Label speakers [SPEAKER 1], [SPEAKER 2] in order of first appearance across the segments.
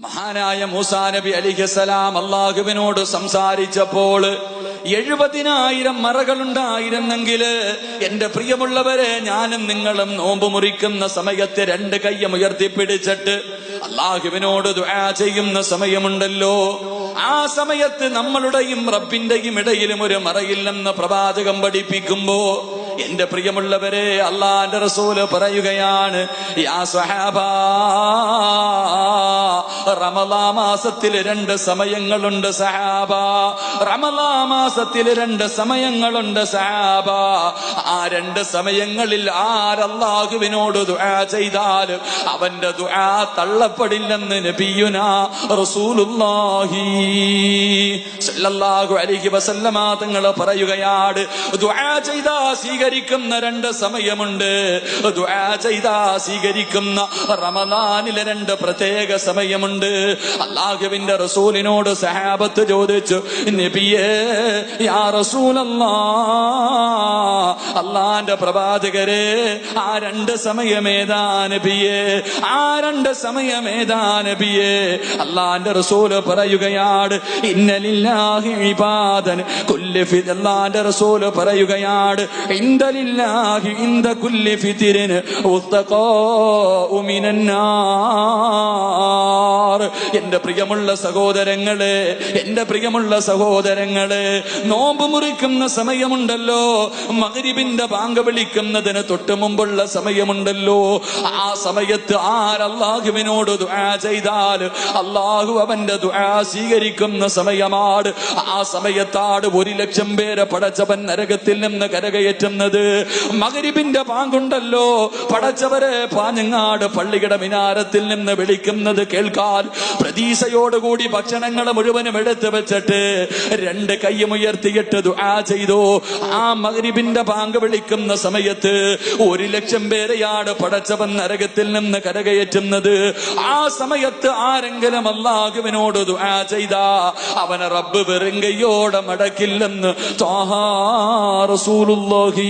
[SPEAKER 1] മഹാനായ മൂസാ നബി അലിഖസലാം അള്ളാഹുവിനോട് സംസാരിച്ചപ്പോൾ എഴുപതിനായിരം മറകളുണ്ടായിരുന്നെങ്കിൽ എന്റെ പ്രിയമുള്ളവരെ ഞാനും നിങ്ങളും നോമ്പ് മുറിക്കുന്ന സമയത്ത് രണ്ട് കയ്യം ഉയർത്തിപ്പിടിച്ചിട്ട് അള്ളാഹുവിനോട് ദുആ ചെയ്യുന്ന സമയമുണ്ടല്ലോ. ആ സമയത്ത് നമ്മളുടെയും റബ്ബിന്റെയും ഇടയിലും ഒരു മറയില്ലെന്ന് പ്രവാചകം പഠിപ്പിക്കുമ്പോ എന്റെ പ്രിയമുള്ളവരെ അള്ളാന്റെ റസൂൽ പറയുകയാണ് യാ റമലാ മാസത്തിൽ രണ്ട് സമയങ്ങളുണ്ട് സഹാബ റമലാ മാസത്തിൽ രണ്ട് സമയങ്ങളുണ്ട് സഹാബ ആ രണ്ട് സമയങ്ങളിൽ ആരല്ലാഹുവിനോട് ദുആ ചെയ്താൽ അവന്റെ ദുആ തള്ളപ്പെടില്ലെന്ന് നബിയുന റസൂലുള്ളാഹി സല്ലല്ലാഹു അലൈഹി വസല്ലമ തങ്ങൾ പറയുകയാണ് ദുആ ചെയ്താ സ്വീകരിക്കുന്ന രണ്ട് സമയമുണ്ട്. ചെയ്താ സ്വീകരിക്കുന്ന റമദാനിലെ രണ്ട് പ്രത്യേക സമയമുണ്ട്. അള്ളാഹുവിന്റെ റസൂലിനോട് സഹാബത്ത് ചോദിച്ചു നബിയേ യാ അള്ളാന്റെ പ്രവാചകരെ ആ രണ്ട് സമയമേതാ നബിയേ ആ രണ്ട് സമയമേതാ നബിയേ? അള്ളാന്റെ റസൂൽ പറയുകയാണ് ഇന്നലില്ലാഹി ഫി അള്ളാന്റെ റസൂൽ പറയുകയാണ് ഇന്തലില്ലാഹി كل കുല്ലി والتقاء من النار എന്റെ പ്രിയമുള്ള സഹോദരങ്ങളെ എന്റെ പ്രിയമുള്ള സഹോദരങ്ങളെ നോമ്പ് മുറിക്കുന്ന സമയമുണ്ടല്ലോ മകരിബിന്റെ ബാങ്ക് വിളിക്കുന്നതിന് തൊട്ട് മുമ്പുള്ള സമയമുണ്ടല്ലോ. ആ സമയത്ത് ആരല്ലാഹുവിനോട് ദുആ ചെയ്താൽ അള്ളാഹു അവന്റെ ദുആ സ്വീകരിക്കുന്ന സമയമാണ്. ആ സമയത്താണ് ഒരു ലക്ഷം പേരെ പടച്ചവൻ നരകത്തിൽ നിന്ന് കരകയറ്റുന്നത് മകരിബിന്റെ പാങ്കുണ്ടല്ലോ പടച്ചവരെ പാഞ്ഞങ്ങാട് പള്ളിയുടെ മിനാരത്തിൽ നിന്ന് വിളിക്കുന്നത് കേൾക്കാൻ. പ്രതീക്ഷയോടുകൂടി ഭക്ഷണങ്ങൾ മുഴുവനും എടുത്തു വെച്ചിട്ട് രണ്ട് കൈയും ഉയർത്തിയിട്ട് ദുആ ചെയ്തു. ആ മകരിബിന്റെ പാങ്ക് വിളിക്കുന്ന സമയത്ത് ഒരു ലക്ഷം പേരെയാണ് പടച്ചവൻ നരകത്തിൽ നിന്ന് കരകയറ്റുന്നത്. ആ സമയത്ത് ആരെങ്കിലും അള്ളാഹുവിനോട് ദുആ ചെയ്ത അവനെ റബ്ബ് വെറുങ്കയോടെ മടക്കില്ലെന്ന്. ത്വാഹാ റസൂലുള്ളാഹി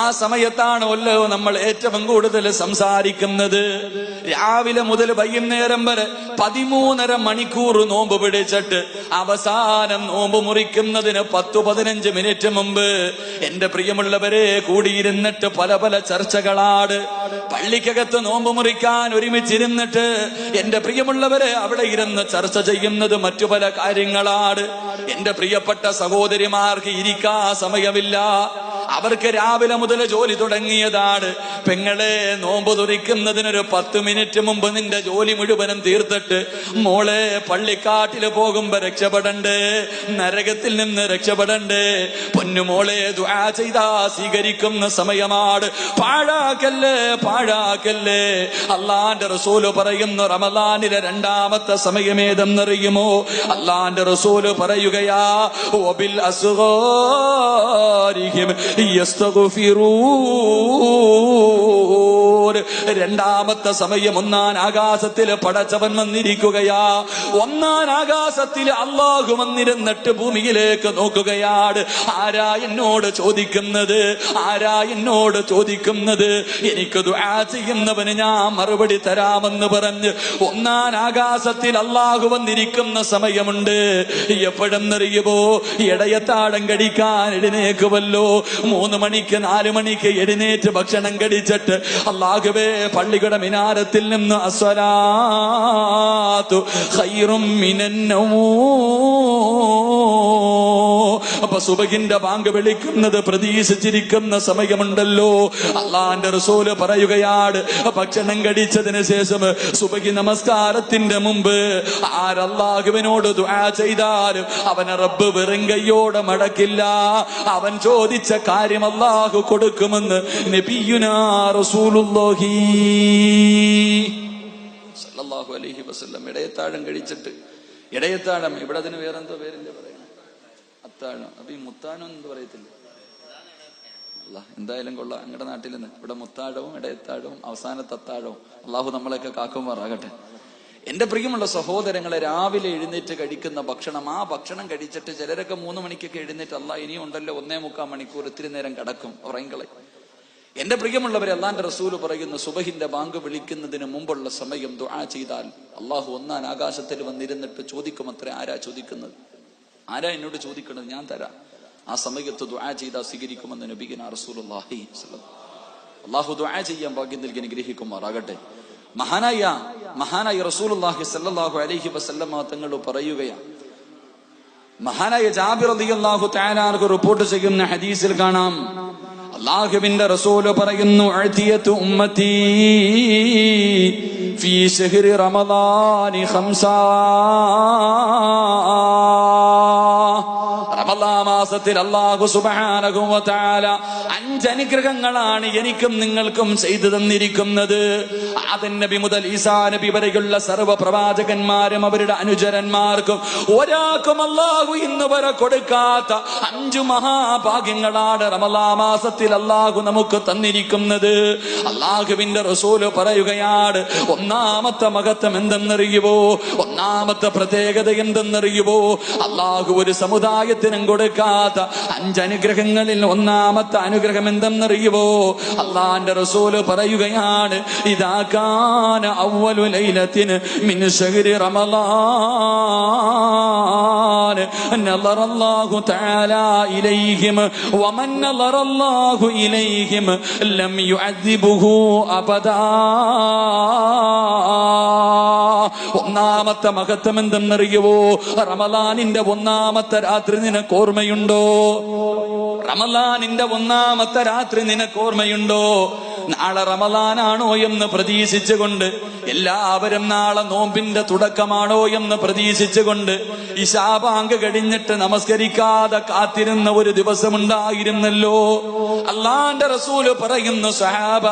[SPEAKER 1] ആ സമയത്താണ് ഒല്ലോ നമ്മൾ ഏറ്റവും കൂടുതൽ സംസാരിക്കുന്നത്. രാവിലെ മുതൽ വൈകുന്നേരം വരെ പതിമൂന്നര മണിക്കൂർ നോമ്പ് പിടിച്ചിട്ട് അവസാനം നോമ്പ് മുറിക്കുന്നതിന് പത്തു പതിനഞ്ച് മിനിറ്റ് മുമ്പ് എന്റെ പ്രിയമുള്ളവരെ കൂടിയിരുന്നിട്ട് പല പല ചർച്ചകളാട് പള്ളിക്കകത്ത് നോമ്പ് മുറിക്കാൻ ഒരുമിച്ചിരുന്നിട്ട് എന്റെ പ്രിയമുള്ളവരെ അവിടെ ഇരുന്ന് ചർച്ച ചെയ്യുന്നത് മറ്റു പല കാര്യങ്ങളാണ് എന്റെ പ്രിയപ്പെട്ട സഹോദരിമാർക്ക് ഇരിക്കാ സമയമില്ല. അവർക്ക് രാവിലെ മുതൽ ജോലി തുടങ്ങിയതാണ്. പെങ്ങളെ നോമ്പ് തുറിക്കുന്നതിനൊരു പത്ത് മിനിറ്റ് മുമ്പ് നിന്റെ ജോലി മുഴുവനും തീർത്തിട്ട് മോളെ പള്ളിക്കാട്ടിൽ പോകുമ്പോ രക്ഷപ്പെടണ്ടേ? നരകത്തിൽ നിന്ന് രക്ഷപ്പെടണ്ടേ? പൊന്നുമോളെ ദുആ ചെയ്താ സ്വീകരിക്കുന്ന സമയമാണ്. പാഴാക്കല്ലേ പാഴാക്കല്ലേ? അള്ളാന്റെ റസൂൽ പറയുന്ന റമലാനിലെ രണ്ടാമത്തെ സമയമേതെന്നറിയുമോ? അള്ളാന്റെ റസൂൽ പറയുകയാ يستغفرون. യസ്തഗ്ഫിറൂൻ രണ്ടാമത്തെ സമയം ഒന്നാൻ ആകാശത്തിൽ പടച്ചവൻ വന്നിരിക്കുകയാ. ഒന്നാൻ ആകാശത്തിൽ അള്ളാഹു വന്നിരുന്നിട്ട് ഭൂമിയിലേക്ക് നോക്കുകയാണ്. ആരാ എന്നോട് ചോദിക്കുന്നത്? ആരാ എന്നോട് ചോദിക്കുന്നത്? എനിക്ക് ദുആ ചെയ്യുന്നവന് ഞാൻ മറുപടി തരാമെന്ന് പറഞ്ഞ് ഒന്നാൻ ആകാശത്തിൽ അള്ളാഹു വന്നിരിക്കുന്ന സമയമുണ്ട്. എപ്പോഴെന്നറിയുമോ ഇടയത്താടം കടിക്കാൻ എഴുന്നേക്കുമല്ലോ മൂന്ന് മണിക്ക് നാല് മണിക്ക് എഴുന്നേറ്റ് ഭക്ഷണം കടിച്ചിട്ട് അള്ളാഹുവേ പള്ളിയുടെ മിനാരത്തിൽ നിന്ന് അസ്വലാത്തു ഖൈറും മിനന്നമോ അപ്പൊ സുബഹിന്റെ ബാങ്ക് വിളിക്കുന്നത് പ്രതീക്ഷിച്ചിരിക്കുന്ന സമയമുണ്ടല്ലോ. അള്ളാന്റെ റസൂൽ പറയുകയാണ് ഭക്ഷണം കടിച്ചതിന് ശേഷം സുബഹി നമസ്കാരത്തിന്റെ മുമ്പ് ആരല്ലാഹുവിനോട് ദുആ ചെയ്താലും അവനെ റബ്ബ് വെറും കയ്യോടെ മടക്കില്ല. അവൻ ചോദിച്ച കാര്യം അള്ളാഹു കൊടുക്കുമെന്ന് നബിയുനാ റസൂലുള്ളാഹി സല്ലല്ലാഹു അലൈഹി വസല്ലം ഇടയത്താഴം കഴിച്ചിട്ട്. ഇടയത്താഴം ഇവിടെ അതിന് വേറെന്തോ പേരില്ലേ പറയുന്നത് അത്താഴം അപ്പൊ ഈ മുത്താനം എന്ന് പറയത്തില്ല? അല്ല എന്തായാലും കൊള്ളാം. ഞങ്ങളുടെ നാട്ടിൽ നിന്ന് ഇവിടെ മുത്താഴവും ഇടയത്താഴവും അവസാന തത്താഴവും. അള്ളാഹു നമ്മളെയൊക്കെ കാക്കുമാറാകട്ടെ. എന്റെ പ്രിയമുള്ള സഹോദരങ്ങളെ രാവിലെ എഴുന്നേറ്റ് കഴിക്കുന്ന ഭക്ഷണം ആ ഭക്ഷണം കഴിച്ചിട്ട് ചിലരൊക്കെ മൂന്ന് മണിക്കൊക്കെ എഴുന്നേറ്റ് അല്ല ഇനിയും ഉണ്ടല്ലോ ഒന്നേ മുക്കാൽ മണിക്കൂർ ഇത്തിരി നേരം കിടക്കും ഉറങ്ങളെ എന്റെ പ്രിയമുള്ളവരെ അള്ളാന്റെ റസൂൽ പറയുന്നു സുബഹിന്റെ ബാങ്ക് വിളിക്കുന്നതിന് മുമ്പുള്ള സമയം ദുആ ചെയ്താൽ അള്ളാഹു ഒന്നാൻ ആകാശത്തിൽ വന്നിരുന്നിട്ട് ചോദിക്കും അത്ര ആരാ ചോദിക്കുന്നത്? ആരാ എന്നോട് ചോദിക്കണത് ഞാൻ തരാം. ആ സമയത്ത് ദുആ ചെയ്താൽ സ്വീകരിക്കുമെന്ന് നബിഗിന റസൂലുള്ളാഹി അള്ളാഹു ദുആ ചെയ്യാൻ ഭാഗ്യം നൽകി അനുഗ്രഹിക്കുമാറാകട്ടെ. മഹാനായ മഹാനായ റസൂലുള്ളാഹി സല്ലല്ലാഹു അലൈഹി വസല്ലമ തങ്ങൾ പറയുകയാണ്. മഹാനായ ജാബിർ റളിയല്ലാഹു തആലാർക്ക് റിപ്പോർട്ട് ചെയ്യുന്ന ഹദീസിൽ കാണാം. അള്ളാഹുവിന്റെ റസൂൽ പറയുന്നു അഴ്തിയത്തു ഉമ്മത്തി ഫീ റമദാനി ഖംസാ. Mama, മാസത്തിൽ അള്ളാഹു സുബ്ഹാനഹു അഞ്ചനുഗ്രഹങ്ങളാണ് എനിക്കും നിങ്ങൾക്കും ചെയ്തു തന്നിരിക്കുന്നത്. ആദൻ നബി മുതൽ ഈസാ നബി വരെയുള്ള സർവ പ്രവാചകന്മാരും അവരുടെ അനുചരന്മാർക്കും ഒരാൾക്കും അള്ളാഹു ഇന്ന് വരെ കൊടുക്കാത്ത അഞ്ചു മഹാഭാഗ്യങ്ങളാണ് റമലാ മാസത്തിൽ അള്ളാഹു നമുക്ക് തന്നിരിക്കുന്നത്. അള്ളാഹുവിന്റെ റസൂൽ പറയുകയാണ് ഒന്നാമത്തെ മഹത്വം എന്തെന്നറിയുവോ? ഒന്നാമത്തെ പ്രത്യേകത എന്തെന്നറിയുവോ? അള്ളാഹു ഒരു സമുദായത്തിനും കഴിയാത്ത അഞ്ചനുഗ്രഹങ്ങളിൽ ഒന്നാമത്തെ അനുഗ്രഹം എന്തെന്നറിയുവോ അള്ളാന്റെ റസൂൽ പറയുകയാണ് ഇതാക്കാൻ അവലു ലൈലത്തിന് മിനുഷരി റമലാൻ നല്ലറല്ലാഹു താല ഇലൈഹിം വമൻ നല്ലറല്ലാഹു ഇലൈഹിം ലം യുഅദ്ദിബുഹു അബദാ. ഒന്നാമത്തെ മഹത്വം എന്തെന്നറിയുവോ റമലാനിന്റെ ഒന്നാമത്തെ രാത്രി നിനക്ക് ഓർമ്മയുണ്ടോ? റമലാനിന്റെ ഒന്നാമത്തെ രാത്രി നിനക്ക് ഓർമ്മയുണ്ടോ? നാളെ റമദാനാണോ എന്ന് പ്രതീക്ഷിച്ചുകൊണ്ട് എല്ലാവരും നാളെ നോമ്പിന്റെ തുടക്കമാണോ എന്ന് പ്രതീക്ഷിച്ചുകൊണ്ട് ഇശാബാങ്ക് കഴിഞ്ഞിട്ട് നമസ്കരിക്കാതെ കാത്തിരുന്ന ഒരു ദിവസമുണ്ടായിരുന്നല്ലോ. അള്ളാന്റെ റസൂൽ പറയുന്നു സഹാബ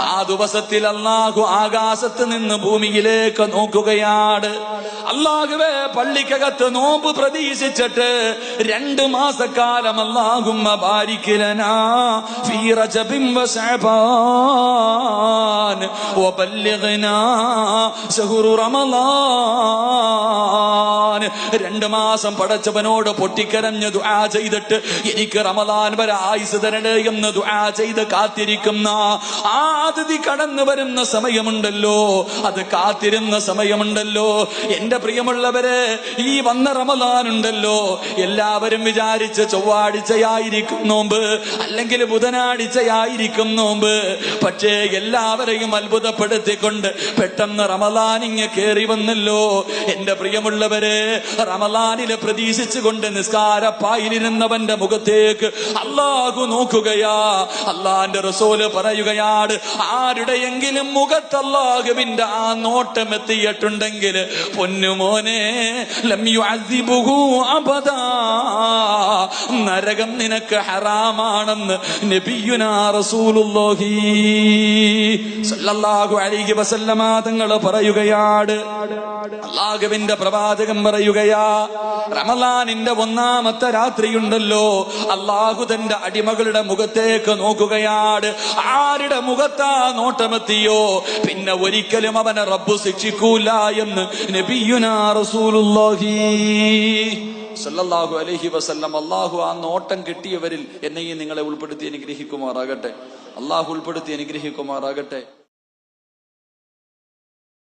[SPEAKER 1] ആ ദിവസത്തിൽ അള്ളാഹു ആകാശത്ത് നിന്ന് ഭൂമിയിലേക്ക് നോക്കുകയാണ്. അള്ളാഹുവേ പള്ളിക്കകത്ത് നോമ്പ് പ്രതീക്ഷിച്ചിട്ട് രണ്ട് മാസക്കാലം അള്ളാഹുമ്മ ബാരിക്കലനാ ഫീ റജബിൻ വശഅബാൻ وبلغنا ശഹ്റു റമളാൻ രണ്ട് മാസം പടച്ചവനോട് പൊട്ടിക്കരഞ്ഞ് ദുആ ചെയ്തിട്ട് എനിക്ക് റമളാൻ വരെ ആയുസ് തരണേ എന്ന് ദുആ ചെയ്ത് കാത്തിരിക്കുന്ന ആ അതിഥി കടന്നു വരുന്ന സമയമുണ്ടല്ലോ. അത് കാത്തിരുന്ന സമയമുണ്ടല്ലോ. എന്റെ പ്രിയമുള്ളവരെ ഈ വന്ന റമലാനുണ്ടല്ലോ എല്ലാവരും വിചാരിച്ച് ചൊവ്വാഴ്ചയായിരിക്കും നോമ്പ്. അല്ലെങ്കിൽ ബുധനാഴ്ചയായിരിക്കും നോമ്പ്. പക്ഷേ എല്ലാവരെയും അത്ഭുതപ്പെടുത്തിക്കൊണ്ട് പെട്ടെന്ന് റമലാനിങ് കയറി വന്നല്ലോ. എന്റെ പ്രിയമുള്ളവരെ റമലാനിലെ പ്രതീക്ഷിച്ചുകൊണ്ട് നിസ്കാരപ്പായിലിരുന്നവന്റെ മുഖത്തേക്ക് അള്ളാഹു നോക്കുകയാ. അള്ളാന്റെ റസോൽ പറയുകയാണ് ആരുടെയെങ്കിലും മുഖത്ത് അള്ളാഹുവിന്റെ ആ നോട്ടം എത്തിയിട്ടുണ്ടെങ്കിൽ പൊന്നുമോനെ നരകം നിനക്ക് ഹറാമാണെന്ന് നബിയുനാ തങ്ങൾ പറയുകയാണ്. അള്ളാഹുവിന്റെ പ്രവാചകൻ പറയുകയാ റമലാനിന്റെ ഒന്നാമത്തെ രാത്രിയുണ്ടല്ലോ. അള്ളാഹു തന്റെ അടിമകളുടെ മുഖത്തേക്ക് നോക്കുകയാണ്. ആരുടെ മുഖത്താ നോട്ടമെത്തിയോ? പിന്നെ ഒരിക്കലും അവനെ റബ്ബു ശിക്ഷിക്കൂല എന്ന് നബിയുനാ റസൂലുള്ളാഹി സല്ലല്ലാഹു അലഹി വസല്ലം അള്ളാഹു ആ നോട്ടം കിട്ടിയവരിൽ എന്നെയും നിങ്ങളെ ഉൾപ്പെടുത്തി അനുഗ്രഹിക്കുമാറാകട്ടെ. അള്ളാഹു ഉൾപ്പെടുത്തി അനുഗ്രഹിക്കുമാറാകട്ടെ.